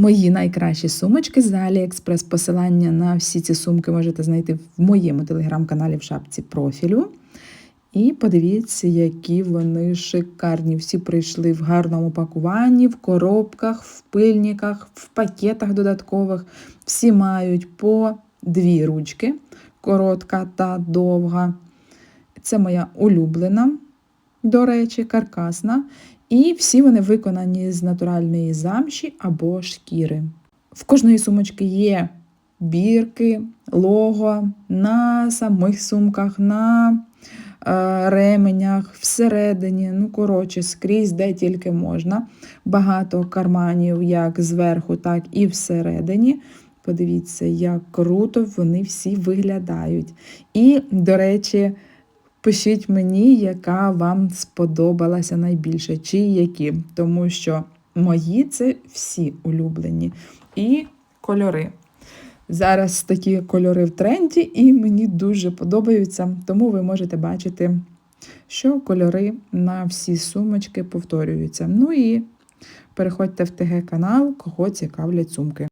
Мої найкращі сумочки з AliExpress. Посилання на всі ці сумки можете знайти в моєму телеграм-каналі в шапці профілю. І подивіться, які вони шикарні. Всі прийшли в гарному пакуванні, в коробках, в пильниках, в пакетах додаткових. Всі мають по дві ручки, коротка та довга. Це моя улюблена, до речі, каркасна. І всі вони виконані з натуральної замші або шкіри. В кожної сумочки є бірки, лого на самих сумках, на е, ременях, всередині, ну, коротше, скрізь, де тільки можна. Багато карманів, як зверху, так і всередині. Подивіться, як круто вони всі виглядають. І, до речі, Пишіть мені, яка вам сподобалася найбільше, чи які, тому що мої це всі улюблені. І кольори. Зараз такі кольори в тренді, і мені дуже подобаються, тому ви можете бачити, що кольори на всі сумочки повторюються. Ну і переходьте в ТГ канал, кого цікавлять сумки.